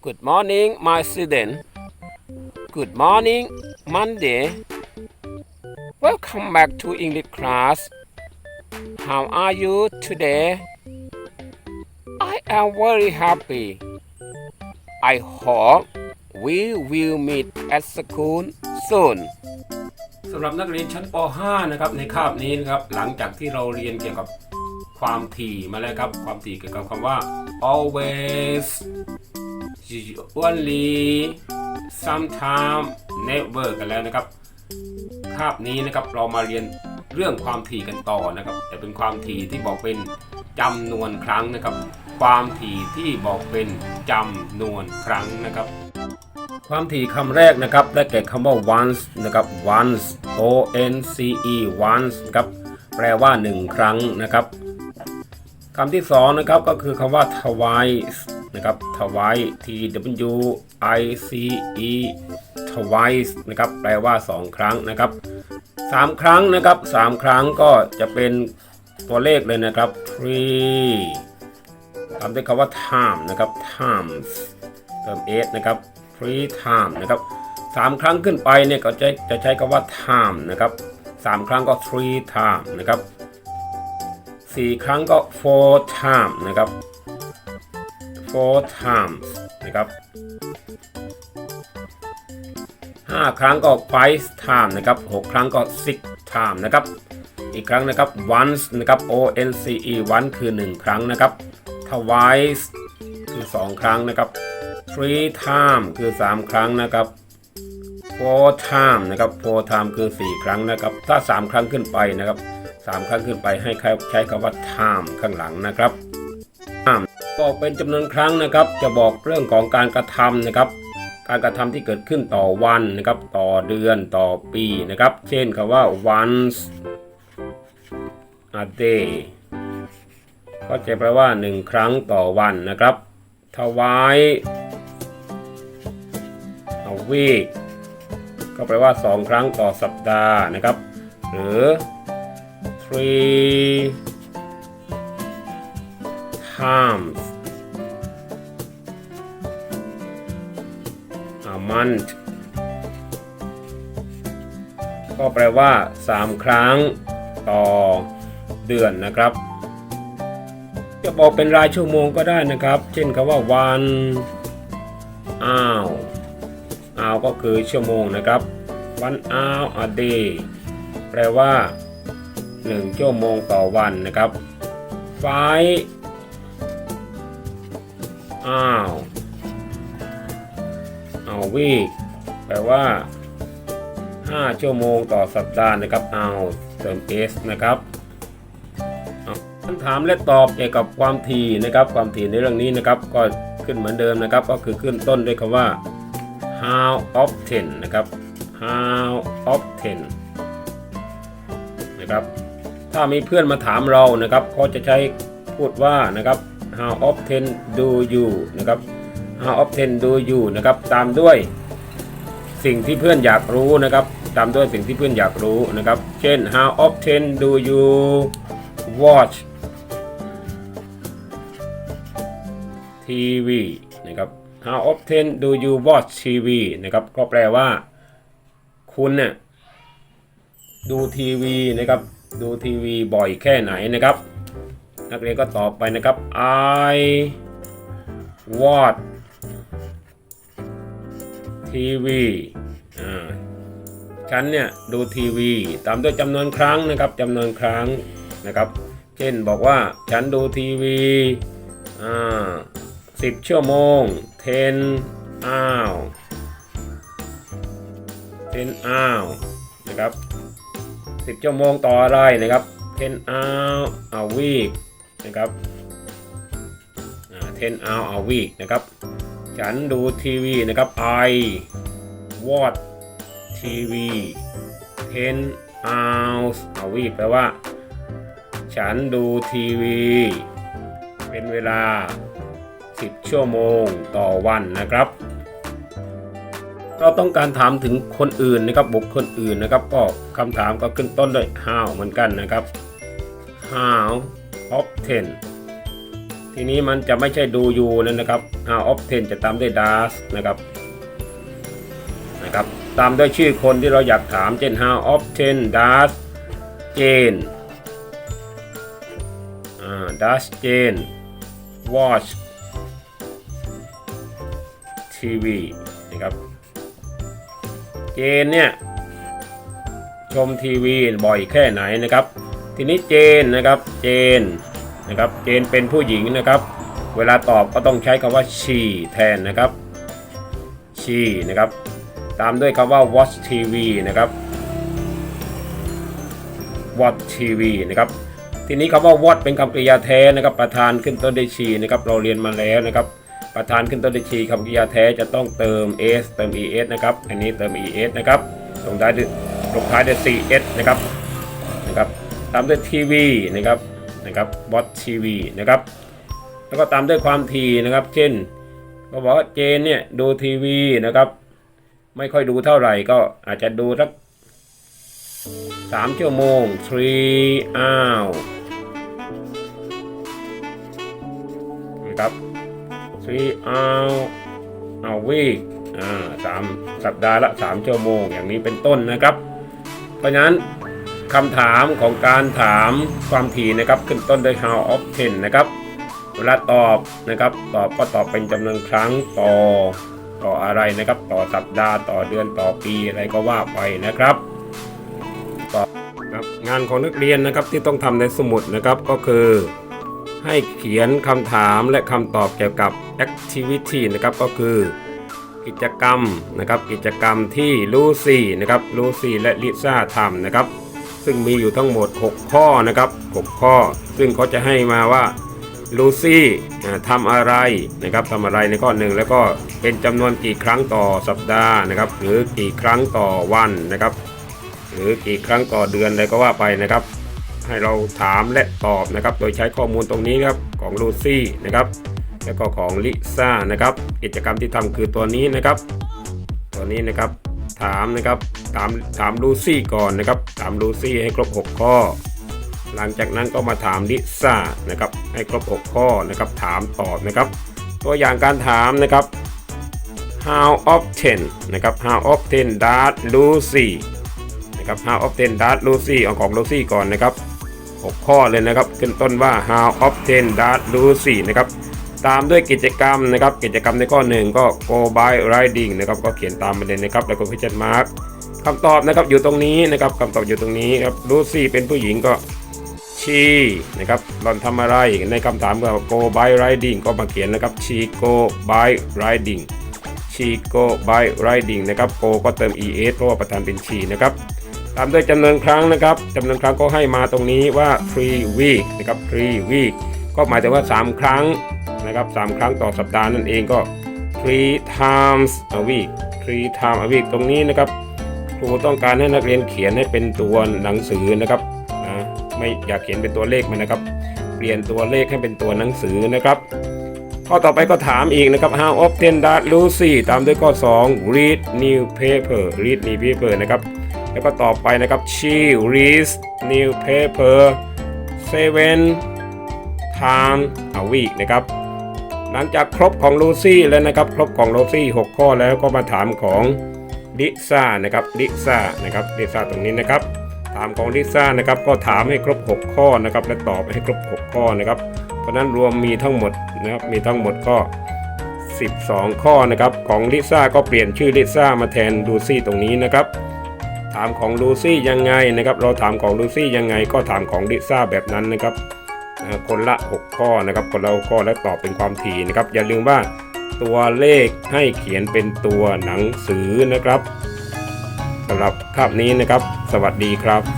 Good morning my student Good morning Monday Welcome back to English class How are you today I am very happy I hope we will meet at school soon สำหรับนักเรียนชั้นป .5 นะครับในคาบนี้นะครับหลังจากที่เราเรียนเกี่ยวกับความถี่มาแล้วครับความถี่เกี่ยวกับคำว่า always usually sometime never กันแล้วนะครับ คาบนี้นะครับเรามาเรียนเรื่องความถี่กันต่อนะครับ แต่เป็นความถี่ที่บอกเป็นจำนวนครั้งนะครับ ความถี่ที่บอกเป็นจำนวนครั้งนะครับ ความถี่คำแรกนะครับได้แก่คำว่า once นะครับ once o n c e once นะครับแปลว่า 1 ครั้งนะครับคำที่สองนะครับก็คือคำว่า twice นะครับ twice t w i c e twice นะครับแปลว่า 2 ครั้งนะครับสามครั้งนะครับสามครั้งก็จะเป็นตัวเลขเลยนะครับ three ตามด้วยคำว่า time นะครับ times เติม s นะครับ three time นะครับสามครั้งขึ้นไปเนี่ยก็จะจะใช้คำว่า time นะครับสามครั้งก็ three time นะครับสี่ครั้งก็ four time นะครับ four times นะครับห้าครั้งก็ five times นะครับหกครั้งก็ six times นะครับ อีกครั้งนะครับ once นะครับ o n c e once คือ 1 ครั้งนะครับ twice คือ 2 ครั้งนะครับ three times คือ 3 ครั้งนะครับ four times นะครับ four times คือ 4 ครั้งนะครับ ถ้า 3 ครั้งขึ้นไปนะครับ 3 ครั้งขึ้นไปให้ใช้คำว่า time ข้างหลังนะครับ บอกเป็นจำนวนครั้งนะครับ จะบอกเรื่องของการกระทำนะครับ การกระทำที่เกิดขึ้นต่อวันนะครับ ต่อเดือนต่อปีนะครับ เช่นคำว่า once a day ก็จะแปลว่า 1 ครั้งต่อวันนะครับถวาย a week ก็แปลว่า 2 ครั้งต่อสัปดาห์นะครับ หรือ three times month ก็แปลว่า 3 ครั้งต่อเดือนนะครับ จะบอกเป็นรายชั่วโมงก็ได้นะครับ เช่นคำว่าวันอ้าวอ้าวก็คือชั่วโมงนะครับ one hour a day แปลว่า 1 ชั่วโมงต่อวันนะครับ five อ้าวา week แปลว่า 5 ชั่วโมงต่อสัปดาห์นะครับเอาเติม s นะครับคำถามและตอบเกี่ยวกับความถี่นะครับ ความถี่ในเรื่องนี้นะครับ ก็ขึ้นเหมือนเดิมนะครับ ก็คือขึ้นต้นด้วยคำว่า how often นะครับ how often นะครับ ถ้ามีเพื่อนมาถามเรานะครับ ก็จะใช้พูดว่านะครับ how often do you นะครับ how often do you นะครับ ตามด้วยสิ่งที่เพื่อนอยากรู้นะครับ ตามด้วยสิ่งที่เพื่อนอยากรู้นะครับ เช่น how often do you watch TV นะครับ how often do you watch TV นะครับ ก็แปลว่า คุณเนี่ยดูทีวีนะครับ ดูทีวีบ่อยแค่ไหนนะครับ นักเรียนก็ตอบไปนะครับ I watch TV อ่าฉันเนี่ยดูทีวี ตามด้วยจำนวนครั้งนะครับจำนวนครั้งนะครับ เช่นบอกว่าฉันดูทีวีอ่าสิบชั่วโมง ten hour ten hour นะครับสิบชั่วโมงต่ออะไรนะครับ ten hour a week นะครับอ่า ten hour a week นะครับ ฉันดูทีวีนะครับ I watch TV 10 hours a week แปลว่า ฉันดูทีวี เป็นเวลา 10 ชั่วโมงต่อวันนะครับ เราต้องการถามถึงคนอื่นนะครับ บุคคลอื่นนะครับ ก็คำถามก็ขึ้นต้นด้วย how เหมือนกันนะครับ how often ทีนี้มันจะไม่ใช่ดูยูแล้วนะครับ how often จะตามด้วย does นะครับนะครับ ตามด้วยชื่อคนที่เราอยากถามเช่น how often does Jane อ่า does Jane watch TV นะครับ เจนเนี่ยชมทีวีบ่อยแค่ไหนนะครับ ทีนี้เจนนะครับ เจน นะครับเจนเป็นผู้หญิงนะครับ เวลาตอบก็ต้องใช้คำว่า she แทนนะครับ she นะครับ ตามด้วยคำว่า watch TV นะครับ watch TV นะครับทีนี้คำว่า watch เป็นคำกริยาแท้นะครับ ประธานขึ้นต้นด้วย she นะครับเราเรียนมาแล้วนะครับประธานขึ้นต้นด้วย she คำกริยาแท้จะต้องเติม s เติม es นะครับอันนี้เติม es นะครับลงท้ายด้วยลงท้ายด้วย cs นะครับนะครับตามด้วยทีวีนะครับ นะครับ watch TV นะครับแล้วก็ตามด้วยความถี่นะครับ เช่น ก็บอกว่าเจนเนี่ยดูทีวีนะครับ ไม่ค่อยดูเท่าไหร่ก็อาจจะดูสักสามชั่วโมง three hour นะครับ three hour a week อ่าสามสัปดาห์ละสามชั่วโมงอย่างนี้เป็นต้นนะครับ เพราะฉะนั้น คำถามของการถามความถี่นะครับขึ้นต้นด้วย how often นะครับ เวลาตอบนะครับตอบก็ตอบเป็นจำนวนครั้งต่อต่ออะไรนะครับ ต่อสัปดาห์ต่อเดือนต่อปีอะไรก็ว่าไปนะครับต่อครับงานของนักเรียนนะครับที่ต้องทำในสมุดนะครับก็คือ ให้เขียนคำถามและคำตอบเกี่ยวกับ activity นะครับก็คือกิจกรรมนะครับกิจกรรมที่ลูซี่นะครับลูซี่และลิซ่าทำนะครับ ซึ่งมีอยู่ทั้งหมด 6 ข้อนะครับ 6 ข้อ ซึ่งเขาจะให้มาว่าลูซี่ทำอะไรนะครับทำอะไรในข้อหนึ่งแล้วก็เป็นจำนวนกี่ครั้งต่อสัปดาห์นะครับ หรือกี่ครั้งต่อวันนะครับ หรือกี่ครั้งต่อเดือนอะไรก็ว่าไปนะครับ ให้เราถามและตอบนะครับ โดยใช้ข้อมูลตรงนี้ครับของลูซี่นะครับ แล้วก็ของลิซ่านะครับ กิจกรรมที่ทำคือตัวนี้นะครับ ตัวนี้นะครับ ถามนะครับ ถามถามลูซี่ก่อนนะครับ ถามลูซี่ให้ครบ 6 ข้อ หลังจากนั้นก็มาถามลิซ่านะครับ ให้ครบ 6 ข้อนะครับ ถามตอบนะครับ ตัวอย่างการถามนะครับ how often นะครับ how often does Lucy นะครับ how often does Lucy เอาของ Lucy ก่อนนะครับ 6 ข้อเลยนะครับ ขึ้นต้นว่า how often does Lucy นะครับตามด้วยกิจกรรมนะครับ กิจกรรมในข้อหนึ่งก็ go by riding นะครับ ก็เขียนตามไปเลยนะครับ แล้วก็ question mark คำตอบนะครับอยู่ตรงนี้นะครับคำตอบอยู่ตรงนี้ครับ Lucy เป็นผู้หญิงก็ she นะครับหล่อนทำอะไรในคำถามก็ go by riding ก็มาเขียนนะครับ she go by riding she go by riding นะครับ go ก็เติม es เพราะว่าประธานเป็น she นะครับตามด้วยจำนวนครั้งนะครับจำนวนครั้งก็ให้มาตรงนี้ว่า three week นะครับ three week ก็หมายถึงว่า 3 ครั้งนะครับ3ครั้งต่อสัปดาห์นั่นเองก็ three times a week three times a week ตรงนี้นะครับ ครูต้องการให้นักเรียนเขียนให้เป็นตัวหนังสือนะครับนะไม่อยากเขียนเป็นตัวเลขมันนะครับ เปลี่ยนตัวเลขให้เป็นตัวหนังสือนะครับข้อต่อไปก็ถามอีกนะครับ how often does Lucy ตามด้วยข้อ 2 read new paper read new paper นะครับ แล้วก็ต่อไปนะครับ she reads new paper seven times a week นะครับ หลังจากครบของลูซี่แล้วนะครับ ครบของลูซี่6ข้อแล้วก็มาถามของ ลิซ่านะครับลิซ่านะครับลิซ่าตรงนี้นะครับ ถามของลิซ่านะครับก็ถามให้ครบ 6 ข้อนะครับ และตอบให้ครบ 6 ข้อนะครับ เพราะนั้นรวมมีทั้งหมดนะครับมีทั้งหมดก็ 12 ข้อนะครับ ของลิซ่าก็เปลี่ยนชื่อลิซ่ามาแทนลูซี่ตรงนี้นะครับ ถามของลูซี่ยังไงนะครับ เราถามของลูซี่ยังไงก็ถามของลิซ่าแบบนั้นนะครับคนละ 6 ข้อนะครับคนละข้อและตอบเป็นความถี่นะครับอย่าลืมว่า ตัวเลขให้เขียนเป็นตัวหนังสือนะครับสำหรับคาบนี้นะครับ สวัสดีครับ